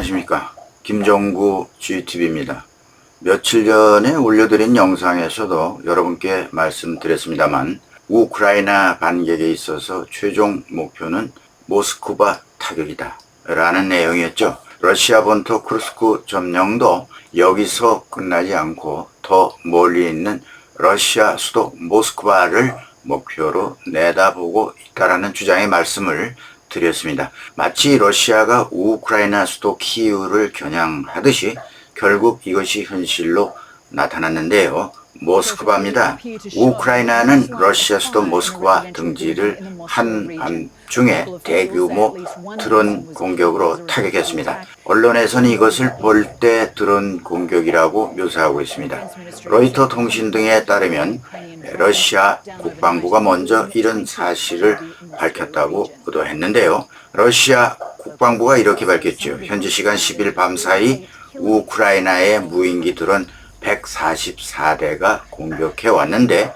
안녕하십니까. 김정구 GTV입니다. 며칠 전에 올려드린 영상에서도 여러분께 말씀드렸습니다만 우크라이나 반격에 있어서 최종 목표는 모스크바 타격이다 라는 내용이었죠. 러시아 본토 크루스크 점령도 여기서 끝나지 않고 더 멀리 있는 러시아 수도 모스크바를 목표로 내다보고 있다라는 주장의 말씀을 드렸습니다. 마치 러시아가 우크라이나 수도 키이우를 겨냥하듯이 결국 이것이 현실로 나타났는데요. 모스크바입니다. 우크라이나는 러시아 수도 모스크바 등지를 한밤중에 대규모 드론 공격으로 타격했습니다. 언론에서는 이것을 볼때 드론 공격이라고 묘사하고 있습니다. 로이터 통신 등에 따르면 러시아 국방부가 먼저 이런 사실을 밝혔다고 보도했는데요. 러시아 국방부가 이렇게 밝혔죠. 현지 시간 10일 밤 사이 우크라이나의 무인기 드론 144대가 공격해 왔는데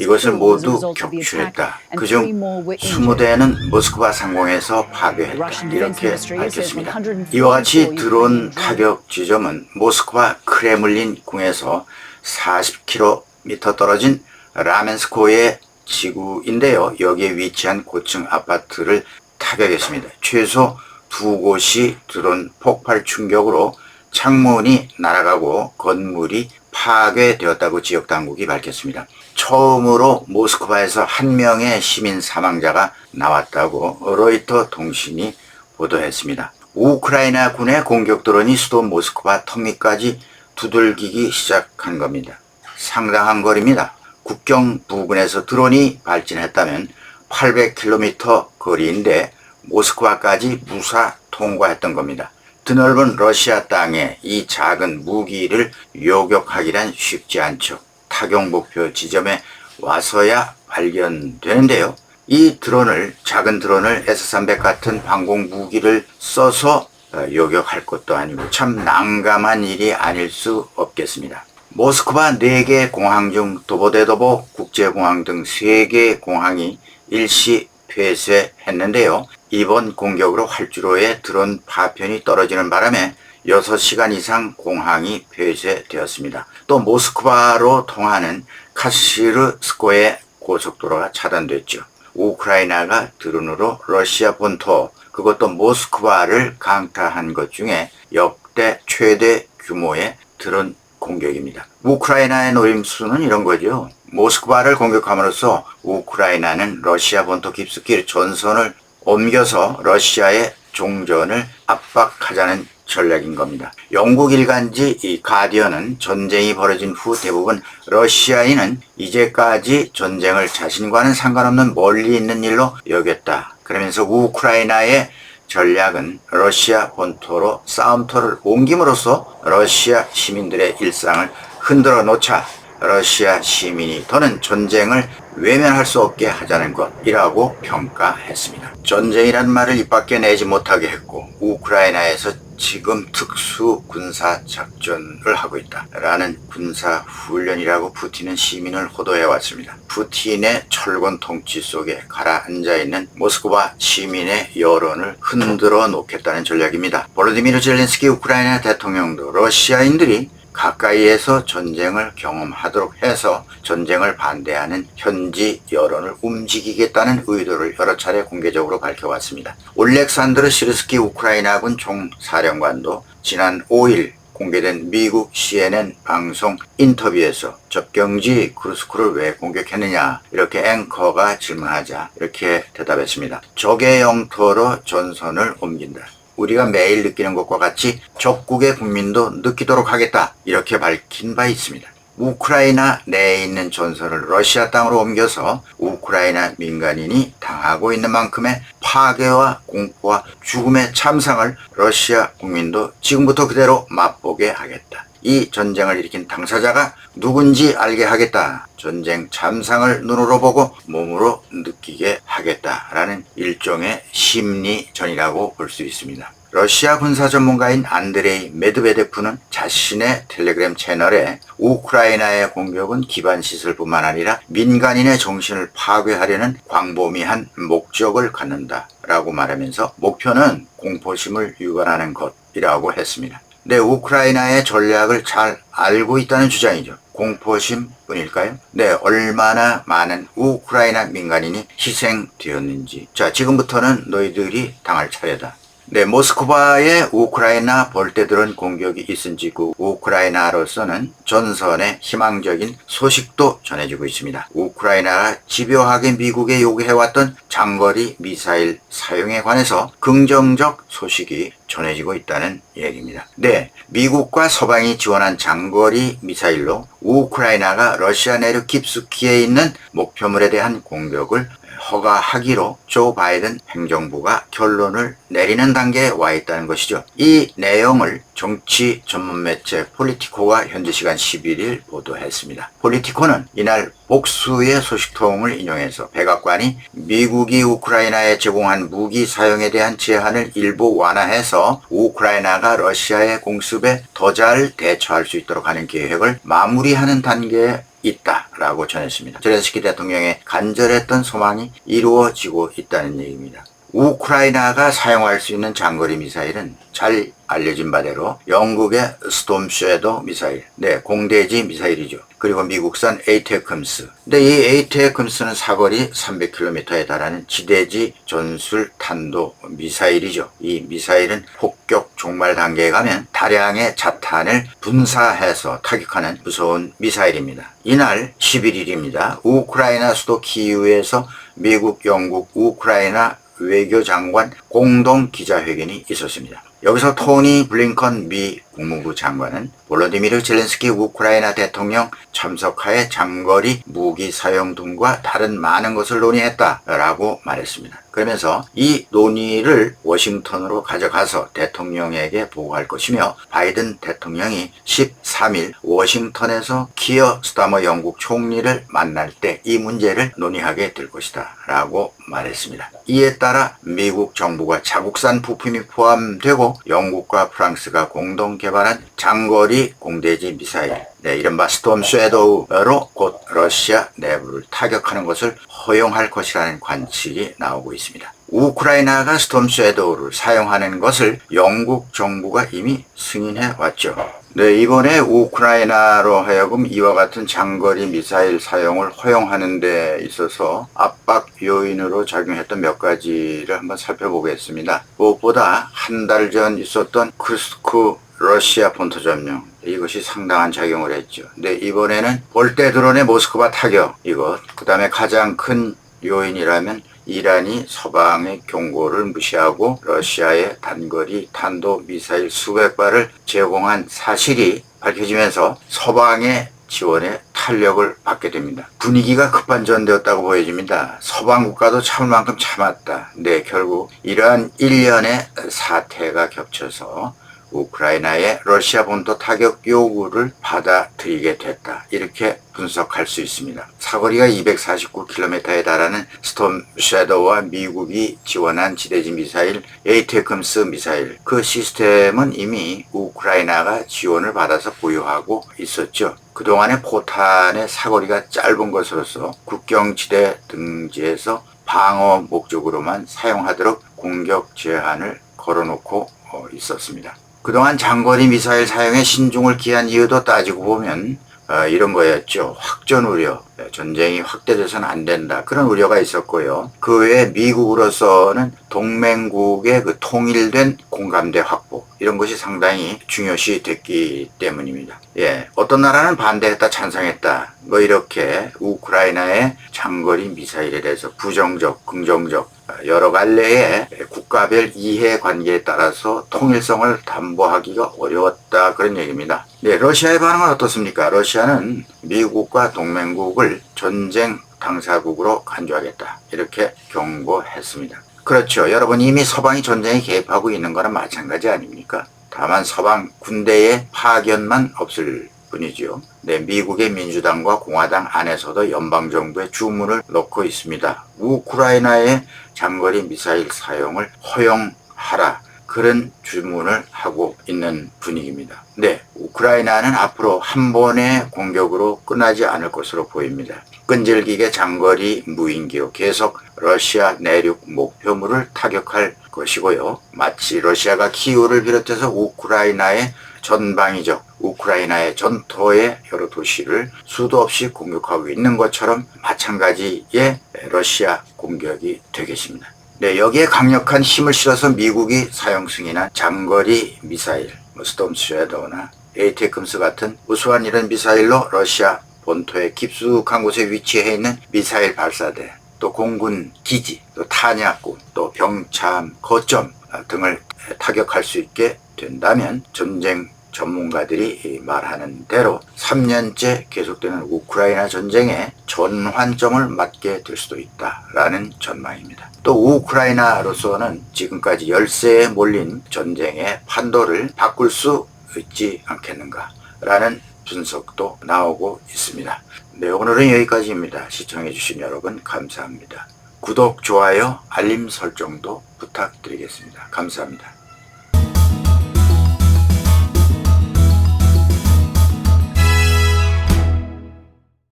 이것을 모두 격추했다. 그중 20대는 모스크바 상공에서 파괴했다. 이렇게 밝혔습니다. 이와 같이 드론 타격 지점은 모스크바 크레물린 궁에서 40km 떨어진 라멘스코의 지구인데요. 여기에 위치한 고층 아파트를 타격했습니다. 최소 두 곳이 드론 폭발 충격으로 창문이 날아가고 건물이 파괴되었다고 지역 당국이 밝혔습니다. 처음으로 모스크바에서 한 명의 시민 사망자가 나왔다고 로이터 통신이 보도했습니다. 우크라이나 군의 공격 드론이 수도 모스크바 턱밑까지 두들기기 시작한 겁니다. 상당한 거리입니다. 국경 부근에서 드론이 발진했다면 800km 거리인데 모스크바까지 무사 통과했던 겁니다. 드넓은 러시아 땅에 이 작은 무기를 요격하기란 쉽지 않죠. 타격 목표 지점에 와서야 발견되는데요. 이 드론을 작은 드론을 S-300 같은 방공 무기를 써서 어, 요격할 것도 아니고 참 난감한 일이 아닐 수 없겠습니다. 모스크바 4개 공항 중 도보대도보 국제공항 등 3개 공항이 일시 폐쇄했는데요. 이번 공격으로 활주로에 드론 파편이 떨어지는 바람에 6시간 이상 공항이 폐쇄되었습니다. 또 모스크바로 통하는 카시르스코의 고속도로가 차단됐죠. 우크라이나가 드론으로 러시아 본토 그것도 모스크바를 강타한 것 중에 역대 최대 규모의 드론 공격입니다. 우크라이나의 노림수는 이런 거죠. 모스크바를 공격함으로써 우크라이나는 러시아 본토 깊숙이 전선을 옮겨서 러시아의 종전을 압박하자는 전략인 겁니다. 영국 일간지 이 가디언은 전쟁이 벌어진 후 대부분 러시아인은 이제까지 전쟁을 자신과는 상관없는 멀리 있는 일로 여겼다. 그러면서 우크라이나의 전략은 러시아 본토로 싸움터를 옮김으로써 러시아 시민들의 일상을 흔들어 놓자 러시아 시민이 더는 전쟁을 외면할 수 없게 하자는 것이라고 평가했습니다. 전쟁이란 말을 입 밖에 내지 못하게 했고 우크라이나에서 지금 특수 군사 작전을 하고 있다라는 군사 훈련이라고 푸틴은 시민을 호도해 왔습니다. 푸틴의 철권 통치 속에 가라앉아 있는 모스크바 시민의 여론을 흔들어 놓겠다는 전략입니다. 보로디미르 젤렌스키 우크라이나 대통령도 러시아인들이 가까이에서 전쟁을 경험하도록 해서 전쟁을 반대하는 현지 여론을 움직이겠다는 의도를 여러 차례 공개적으로 밝혀왔습니다. 올렉산드르 시르스키 우크라이나군 총사령관도 지난 5일 공개된 미국 CNN 방송 인터뷰에서 접경지 크루스크를 왜 공격했느냐 이렇게 앵커가 질문하자 이렇게 대답했습니다. 적의 영토로 전선을 옮긴다. 우리가 매일 느끼는 것과 같이 적국의 국민도 느끼도록 하겠다. 이렇게 밝힌 바 있습니다. 우크라이나 내에 있는 전선을 러시아 땅으로 옮겨서 우크라이나 민간인이 당하고 있는 만큼의 파괴와 공포와 죽음의 참상을 러시아 국민도 지금부터 그대로 맛보게 하겠다. 이 전쟁을 일으킨 당사자가 누군지 알게 하겠다. 전쟁 참상을 눈으로 보고 몸으로 느끼게 하겠다라는 일종의 심리전이라고 볼 수 있습니다. 러시아 군사 전문가인 안드레이 메드베데프는 자신의 텔레그램 채널에 우크라이나의 공격은 기반 시설뿐만 아니라 민간인의 정신을 파괴하려는 광범위한 목적을 갖는다 라고 말하면서 목표는 공포심을 유발하는 것이라고 했습니다. 네, 우크라이나의 전략을 잘 알고 있다는 주장이죠. 공포심 뿐일까요? 네, 얼마나 많은 우크라이나 민간인이 희생되었는지. 자, 지금부터는 너희들이 당할 차례다. 네, 모스크바에 우크라이나 벌떼들은 공격이 있은 지구 우크라이나로서는 전선의 희망적인 소식도 전해지고 있습니다. 우크라이나가 집요하게 미국에 요구해왔던 장거리 미사일 사용에 관해서 긍정적 소식이 전해지고 있다는 얘기입니다. 네, 미국과 서방이 지원한 장거리 미사일로 우크라이나가 러시아 내륙 깊숙이에 있는 목표물에 대한 공격을 허가하기로 조 바이든 행정부가 결론을 내리는 단계에 와 있다는 것이죠. 이 내용을 정치 전문 매체 폴리티코가 현지 시간 11일 보도했습니다. 폴리티코는 이날 복수의 소식통을 인용해서 백악관이 미국이 우크라이나에 제공한 무기 사용에 대한 제한을 일부 완화해서 우크라이나가 러시아의 공습에 더 잘 대처할 수 있도록 하는 계획을 마무리하는 단계에 있다라고 전했습니다. 제렌스키 대통령의 간절했던 소망이 이루어지고 있다는 얘기입니다. 우크라이나가 사용할 수 있는 장거리 미사일은 잘 알려진 바대로 영국의 스톰 쉐더 미사일, 네, 공대지 미사일이죠. 그리고 미국산 에이테크스. 근데 이 에이테크스는 사거리 300km에 달하는 지대지 전술 탄도 미사일이죠. 이 미사일은 폭격 종말 단계에 가면 다량의 자탄을 분사해서 타격하는 무서운 미사일입니다. 이날 11일입니다. 우크라이나 수도 키이우에서 미국, 영국, 우크라이나 외교장관 공동 기자회견이 있었습니다. 여기서 토니 블링컨 미 국무부 장관은 볼로디미르 젤렌스키 우크라이나 대통령 참석하에 장거리 무기 사용 등과 다른 많은 것을 논의했다라고 말했습니다. 그러면서 이 논의를 워싱턴으로 가져가서 대통령에게 보고할 것이며 바이든 대통령이 13일 워싱턴에서 키어 스타머 영국 총리를 만날 때 이 문제를 논의하게 될 것이다 라고 말했습니다. 이에 따라 미국 정부가 자국산 부품이 포함되고 영국과 프랑스가 공동 개발한 장거리 공대지 미사일 네, 이른바 스톰 쉐도우로 곧 러시아 내부를 타격하는 것을 허용할 것이라는 관측이 나오고 있습니다. 우크라이나가 스톰 쉐도우를 사용하는 것을 영국 정부가 이미 승인해 왔죠. 네, 이번에 우크라이나로 하여금 이와 같은 장거리 미사일 사용을 허용하는 데 있어서 압박 요인으로 작용했던 몇 가지를 한번 살펴보겠습니다. 무엇보다 한 달 전 있었던 크스크 러시아 본토 점령 이것이 상당한 작용을 했죠. 근데 이번에는 볼때 드론의 모스크바 타격 이것 그 다음에 가장 큰 요인이라면 이란이 서방의 경고를 무시하고 러시아의 단거리 탄도 미사일 수백 발을 제공한 사실이 밝혀지면서 서방의 지원에 탄력을 받게 됩니다. 분위기가 급반전되었다고 보여집니다. 서방 국가도 참을 만큼 참았다. 네, 결국 이러한 일련의 사태가 겹쳐서 우크라이나의 러시아 본토 타격 요구를 받아들이게 됐다. 이렇게 분석할 수 있습니다. 사거리가 249km에 달하는 스톰 섀도우와 미국이 지원한 지대지 미사일 에이테크스 미사일 그 시스템은 이미 우크라이나가 지원을 받아서 보유하고 있었죠. 그동안의 포탄의 사거리가 짧은 것으로서 국경지대 등지에서 방어 목적으로만 사용하도록 공격 제한을 걸어놓고 어, 있었습니다. 그동안 장거리 미사일 사용에 신중을 기한 이유도 따지고 보면 어, 이런 거였죠. 확전 우려, 전쟁이 확대돼서는 안 된다. 그런 우려가 있었고요. 그 외에 미국으로서는 동맹국의 그 통일된 공감대 확보 이런 것이 상당히 중요시 됐기 때문입니다. 예, 어떤 나라는 반대했다, 찬성했다. 뭐 이렇게 우크라이나의 장거리 미사일에 대해서 부정적, 긍정적 여러 갈래의 국가별 이해 관계에 따라서 통일성을 담보하기가 어려웠다 그런 얘기입니다. 네, 러시아의 반응은 어떻습니까? 러시아는 미국과 동맹국을 전쟁 당사국으로 간주하겠다 이렇게 경고했습니다. 그렇죠. 여러분 이미 서방이 전쟁에 개입하고 있는 거랑 마찬가지 아닙니까? 다만 서방 군대의 파견만 없을 뿐이지요. 네, 미국의 민주당과 공화당 안에서도 연방정부의 주문을 넣고 있습니다. 우크라이나의 장거리 미사일 사용을 허용하라. 그런 주문을 하고 있는 분위기입니다. 네, 우크라이나는 앞으로 한 번의 공격으로 끝나지 않을 것으로 보입니다. 끈질기게 장거리 무인기로 계속 러시아 내륙 목표물을 타격할 것이고요. 마치 러시아가 키우를 비롯해서 우크라이나의 전방위적 우크라이나의 전토의 여러 도시를 수도 없이 공격하고 있는 것처럼 마찬가지의 러시아 공격이 되겠습니다. 네, 여기에 강력한 힘을 실어서 미국이 사용 승인한 장거리 미사일, 뭐 스톰 쉐더나 에이테크스 같은 우수한 이런 미사일로 러시아 본토의 깊숙한 곳에 위치해 있는 미사일 발사대, 또 공군 기지, 또 탄약고, 또 병참, 거점 등을 타격할 수 있게 된다면 전쟁 전문가들이 말하는 대로 3년째 계속되는 우크라이나 전쟁의 전환점을 맞게 될 수도 있다라는 전망입니다. 또 우크라이나로서는 지금까지 열세에 몰린 전쟁의 판도를 바꿀 수 있지 않겠는가라는 분석도 나오고 있습니다. 네, 오늘은 여기까지입니다. 시청해주신 여러분 감사합니다. 구독, 좋아요, 알림 설정도 부탁드리겠습니다. 감사합니다.